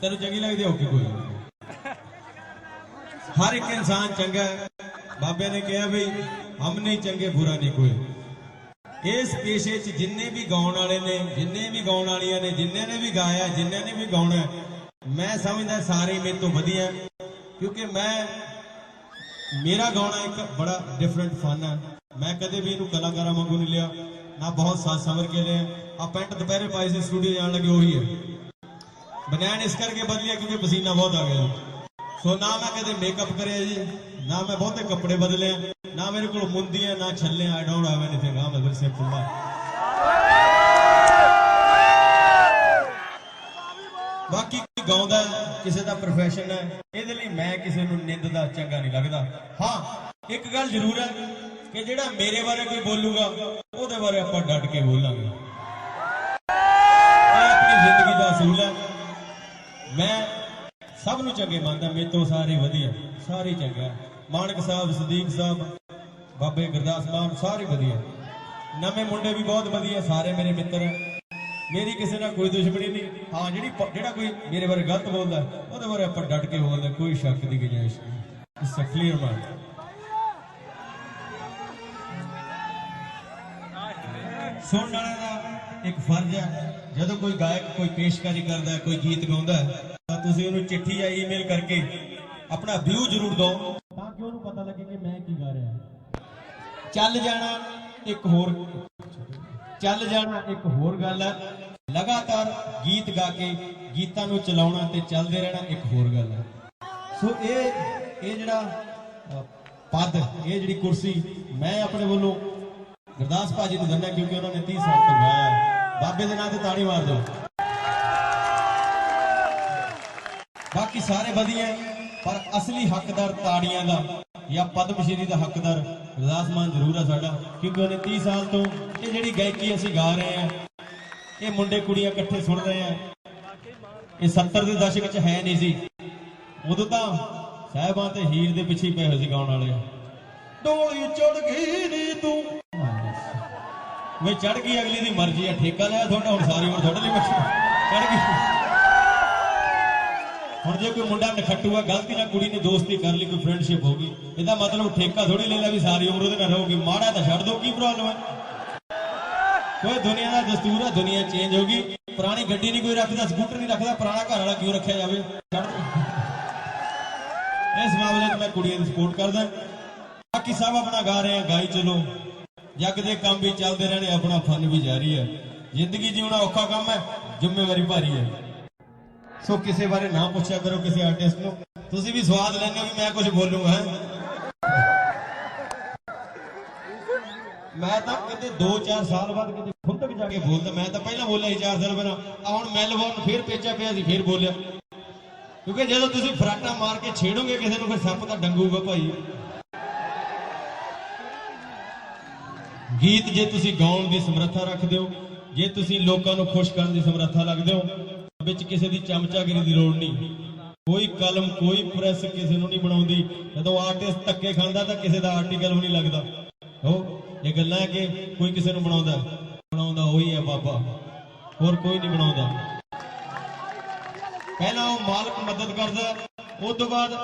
ਤੈਨੂੰ ਚੰਗੀ ਲੱਗਦੀ ਹੈ ਓਕੇ ਕੋਈ ਹਰ ਇੱਕ ਇਨਸਾਨ ਚੰਗਾ ਹੈ। ਬਾਬੇ ਨੇ ਕਿਹਾ ਵੀ ਹਮ ਨਹੀਂ ਚੰਗੇ, ਬੁਰਾ ਨਹੀਂ ਕੋਈ। ਇਸ ਪੇਸ਼ੇ 'ਚ ਜਿੰਨੇ ਵੀ ਗਾਉਣ ਵਾਲੇ ਨੇ, ਜਿੰਨੇ ਵੀ ਗਾਉਣ ਵਾਲੀਆਂ ਨੇ, ਜਿੰਨੇ ਨੇ ਵੀ ਗਾਇਆ, ਜਿੰਨੇ ਨੇ ਵੀ ਗਾਉਣਾ ਮੈਂ ਸਮਝਦਾ ਸਾਰੇ ਮੇਰੇ ਤੋਂ ਵਧੀਆ ਕਿਉਂਕਿ ਮੈਂ, ਮੇਰਾ ਗਾਉਣਾ ਇੱਕ ਬੜਾ ਡਿਫਰੈਂਟ ਫਨ ਹੈ। ਮੈਂ ਕਦੇ ਵੀ ਇਹਨੂੰ ਕਲਾਕਾਰਾਂ ਵਾਂਗੂ ਨਹੀਂ ਲਿਆ। ਨਾ ਬਹੁਤ ਸਾਜ਼ ਸਮਰ ਕੇ ਲਿਆ। ਆ ਪੈਂਟ ਦੁਪਹਿਰੇ ਪਾਈ ਸੀ ਸਟੂਡੀਓ ਜਾਣ ਲੱਗੇ, ਉਹੀ ਹੈ। ਬਨੈਣ ਇਸ ਕਰਕੇ ਬਦਲਿਆ ਕਿਉਂਕਿ ਪਸੀਨਾ ਬਹੁਤ ਆ ਗਿਆ। ਸੋ ਨਾ ਮੈਂ ਕਦੇ ਮੇਕਅਪ ਕਰਿਆ ਜੀ, ਨਾ ਮੈਂ ਬਹੁਤੇ ਕੱਪੜੇ ਬਦਲੇ, ਨਾ ਮੇਰੇ ਕੋਲ ਮੁੰਦੀਆਂ ਨਾ ਛੱਲੇ I don't have anything I'm very simple man ਬਾਕੀ ਕੋਈ ਗਾਉਂਦਾ, ਕਿਸੇ ਦਾ ਪ੍ਰੋਫੈਸ਼ਨ ਹੈ, ਇਹਦੇ ਲਈ ਮੈਂ ਕਿਸੇ ਨੂੰ ਨਿੰਦਦਾ ਚੰਗਾ ਨਹੀਂ ਲੱਗਦਾ। ਹਾਂ, ਇੱਕ ਗੱਲ ਜ਼ਰੂਰ ਹੈ ਕਿ ਜਿਹੜਾ ਮੇਰੇ ਬਾਰੇ ਕੋਈ ਬੋਲੂਗਾ, ਉਹਦੇ ਬਾਰੇ ਆਪਾਂ ਡਟ ਕੇ ਬੋਲਾਂਗੇ। ਇਹ ਆਪਣੀ ਜ਼ਿੰਦਗੀ ਦਾ ਅਸੂਲ ਹੈ। ਮੈਂ ਸਭ ਨੂੰ ਚੰਗੇ ਮੰਨਦਾ, ਮੇਰੇ ਤੋਂ ਸਾਰੇ ਵਧੀਆ, ਸਾਰੇ ਚੰਗਾ ਮਾਨਕ ਸਾਹਿਬ, ਸਦੀਕ ਸਾਹਿਬ, ਬਾਬੇ ਗੁਰਦਾਸ ਮਾਨ, ਸਾਰੇ ਵਧੀਆ। ਨਵੇਂ ਮੁੰਡੇ ਵੀ ਬਹੁਤ ਵਧੀਆ, ਸਾਰੇ ਮੇਰੇ ਮਿੱਤਰ। ਮੇਰੀ ਕਿਸੇ ਨਾਲ ਕੋਈ ਦੁਸ਼ਮਣੀ ਨਹੀਂ। ਹਾਂ, ਜਿਹੜੀ ਜਿਹੜਾ ਕੋਈ ਮੇਰੇ ਬਾਰੇ ਗਲਤ ਬੋਲਦਾ, ਉਹਦੇ ਬਾਰੇ ਆਪਾਂ ਡਟ ਕੇ ਬੋਲਦੇ, ਕੋਈ ਸ਼ੱਕ ਦੀ ਗੁੰਜਾਇਸ਼ ਨਹੀਂ। ਇਟਸ ਅ ਸੁਣਨ ਵਾਲੇ ਦਾ ਇੱਕ ਫਰਜ਼ ਹੈ ਜਦੋਂ ਕੋਈ ਗਾਇਕ ਕੋਈ ਪੇਸ਼ਕਾਰੀ ਕਰਦਾ ਹੈ, ਕੋਈ ਗੀਤ ਗਾਉਂਦਾ ਹੈ, ਤਾਂ ਤੁਸੀਂ ਉਹਨੂੰ ਚਿੱਠੀ ਜਾਂ ਈਮੇਲ ਕਰਕੇ ਆਪਣਾ ਵਿਊ ਜ਼ਰੂਰ ਦਿਓ। ਤਾਂ ਕਿ ਉਹਨੂੰ ਪਤਾ ਲੱਗੇ ਕਿ ਮੈਂ ਕੀ ਗਾ ਰਿਹਾ। ਚੱਲ ਜਾਣਾ ਇੱਕ ਹੋਰ ਚੱਲ ਜਾਣਾ ਇੱਕ ਹੋਰ ਗੱਲ। ਹੈ ਲਗਾਤਾਰ ਗੀਤ ਗਾ ਕੇ ਗੀਤਾਂ ਨੂੰ ਚਲਾਉਣਾ ਤੇ ਚੱਲਦੇ ਰਹਿਣਾ ਇੱਕ ਹੋਰ ਗੱਲ। ਹੈ ਸੋ ਇਹ ਇਹ ਜਿਹੜਾ ਪਦ ਇਹ ਜਿਹੜੀ ਕੁਰਸੀ ਮੈਂ ਆਪਣੇ ਵੱਲੋਂ ਗੁਰਦਾਸ ਭਾਜੀ ਨੂੰ ਦਿੰਦਾ ਕਿਉਂਕਿ ਉਹਨਾਂ ਨੇ 30 ਸਾਲ ਤੋਂ ਗਾਇਆ। ਬਾਬੇ ਦੇ ਨਾਂ ਤੇ ਤਾੜੀ ਮਾਰ ਦਿਓ। ਬਾਕੀ ਸਾਰੇ ਵਧੀਆ ਪਰ ਅਸਲੀ ਹੱਕਦਾਰ ਤਾੜੀਆਂ ਦਾ ਜਾਂ ਪਦਮ ਸ਼੍ਰੀ ਦਾ ਹੱਕਦਾਰ ਗੁਰਦਾਸ ਜ਼ਰੂਰ ਹੈ ਸਾਡਾ, ਕਿਉਂਕਿ ਉਹਨੇ 30 ਸਾਲ ਤੋਂ ਇਹ ਜਿਹੜੀ ਗਾਇਕੀ ਅਸੀਂ ਗਾ ਰਹੇ ਹਾਂ, ਇਹ ਮੁੰਡੇ ਕੁੜੀਆਂ ਇਕੱਠੇ ਸੁਣ ਰਹੇ ਆ ਇਹ 70 ਦੇ ਦਸ਼ਕ 'ਚ ਹੈ ਨਹੀਂ ਸੀ। ਉਦੋਂ ਤਾਂ ਸਾਹਿਬਾਂ ਤੇ ਹੀਰ ਦੇ ਪਿੱਛੇ ਪਏ ਹੋਏ ਸੀ ਗਾਉਣ ਵਾਲੇ। ਡੋਲੀ ਚੜ ਗਈ ਨੀ ਤੂੰ ਵੇ ਚੜ ਗਈ ਅਗਲੀ ਦੀ ਮਰਜ਼ੀ ਆ, ਠੇਕਾ ਲਿਆ ਤੁਹਾਡਾ, ਹੁਣ ਸਾਰੀ ਉਮਰ ਤੁਹਾਡੇ ਲਈ ਚੜ ਗਈ। ਹੁਣ ਜੇ ਕੋਈ ਮੁੰਡਾ ਨਖੱਟੂ ਆ, ਗਲਤੀ ਨਾਲ ਕੁੜੀ ਨੇ ਦੋਸਤੀ ਕਰ ਲਈ, ਕੋਈ ਫਰੈਂਡਸ਼ਿਪ ਹੋ ਗਈ, ਇਹਦਾ ਮਤਲਬ ਠੇਕਾ ਥੋੜੀ ਲੈ ਲਿਆ ਵੀ ਸਾਰੀ ਉਮਰ ਉਹਦੇ ਨਾਲ ਰਹੋਗੇ। ਮਾੜਾ ਤਾਂ ਛੱਡ ਦੋ, ਕੀ ਪ੍ਰੋਬਲਮ ਹੈ ਕੋਈ ਦੁਨੀਆ ਦਾ ਦਸਤੂਰ ਹੈ ਦੁਨੀਆ ਚੇਂਜ ਹੋ ਗਈ। ਪੁਰਾਣੀ ਗੱਡੀ ਨਹੀਂ ਕੋਈ ਰੱਖਦਾ, ਸਕੂਟਰ ਨਹੀਂ ਰੱਖਦਾ, ਪੁਰਾਣਾ ਘਰ ਵਾਲਾ ਕਿਉਂ ਰੱਖਿਆ ਜਾਵੇ? ਇਸ ਮਾਮਲੇ 'ਚ ਮੈਂ ਕੁੜੀਆਂ ਦੀ ਸਪੋਰਟ ਕਰਦਾ। ਬਾਕੀ ਸਭ ਆਪਣਾ ਗਾ ਰਹੇ ਆ, ਗਾਈ ਚਲੋ। ਜੱਗ ਦੇ ਕੰਮ ਵੀ ਚੱਲਦੇ ਰਹਿਣੇ, ਆਪਣਾ ਫਨ ਵੀ ਜਾਰੀ ਹੈ। ਜ਼ਿੰਦਗੀ ਜਿਉਣਾ ਔਖਾ ਕੰਮ ਹੈ, ਜ਼ਿੰਮੇਵਾਰੀ ਭਾਰੀ ਹੈ। ਸੋ ਕਿਸੇ ਬਾਰੇ ਨਾ ਪੁੱਛਿਆ ਕਰੋ ਕਿਸੇ ਆਰਟਿਸਟ ਨੂੰ। ਤੁਸੀਂ ਵੀ ਸਵਾਦ ਲੈਣੇ ਹੋ ਵੀ ਮੈਂ ਕੁਝ ਬੋਲੂਗਾ ਮੈਂ ਤਾਂ ਕਿਤੇ 2-4 ਸਾਲ ਬਾਅਦ ਕਿਤੇ ਤੱਕ ਜਾ ਕੇ ਬੋਲਦਾ। ਮੈਂ ਤਾਂ ਪਹਿਲਾਂ ਬੋਲਿਆ ਸੀ 4 ਸਾਲ ਪਹਿਲਾਂ। ਆ ਹੁਣ ਮੈਲਬੌਰਨ ਫੇਰ ਪੇਚਾ ਪਿਆ ਸੀ, ਫੇਰ ਬੋਲਿਆ। ਕਿਉਂਕਿ ਜਦੋਂ ਤੁਸੀਂ ਫਰਾਟਾ ਮਾਰ ਕੇ ਛੇੜੋਗੇ ਕਿਸੇ ਨੂੰ, ਫਿਰ ਸੱਪ ਤਾਂ ਡੰਗੂਗਾ ਭਾਈ। ਗੀਤ ਜੇ ਤੁਸੀਂ ਗਾਉਣ ਦੀ ਸਮਰੱਥਾ ਰੱਖਦੇ ਹੋ, ਜੇ ਤੁਸੀਂ ਲੋਕਾਂ ਨੂੰ ਖੁਸ਼ ਕਰਨ ਦੀ ਸਮਰੱਥਾ ਰੱਖਦੇ ਹੋ ਵਿੱਚ ਕਿਸੇ ਦੀ ਚਮਚਾਗਿਰੀ ਦੀ ਲੋੜ ਨਹੀਂ। ਕੋਈ ਕਲਮ, ਕੋਈ ਪ੍ਰੈਸ ਕਿਸੇ ਨੂੰ ਨਹੀਂ ਬਣਾਉਂਦੀ। ਜਦੋਂ ਆਰਟਿਸਟ ਧੱਕੇ ਖਾਂਦਾ ਤਾਂ ਕਿਸੇ ਦਾ ਆਰਟੀਕਲ ਵੀ ਨਹੀਂ ਲੱਗਦਾ। ਹੋ, ਇਹ ਗੱਲਾਂ ਹੈ ਕਿ ਕੋਈ ਕਿਸੇ ਨੂੰ ਬਣਾਉਂਦਾ ਬਣਾਉਂਦਾ ਉਹੀ ਹੈ ਬਾਬਾ। ਹੋਰ ਕੋਈ ਨਹੀਂ ਬਣਾਉਂਦਾ। ਪਹਿਲਾਂ ਉਹ ਮਾਲਕ ਮਦਦ ਕਰਦਾ ਉਸ ਤੋਂ ਬਾਅਦ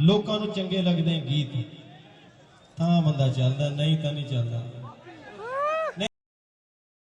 ਲੋਕਾਂ ਨੂੰ ਚੰਗੇ ਲੱਗਦੇ ਗੀਤ। ਤਾਂ ਬੰਦਾ ਚੱਲਦਾ ਨਹੀਂ ਤਾਂ ਨਹੀਂ ਚੱਲਦਾ।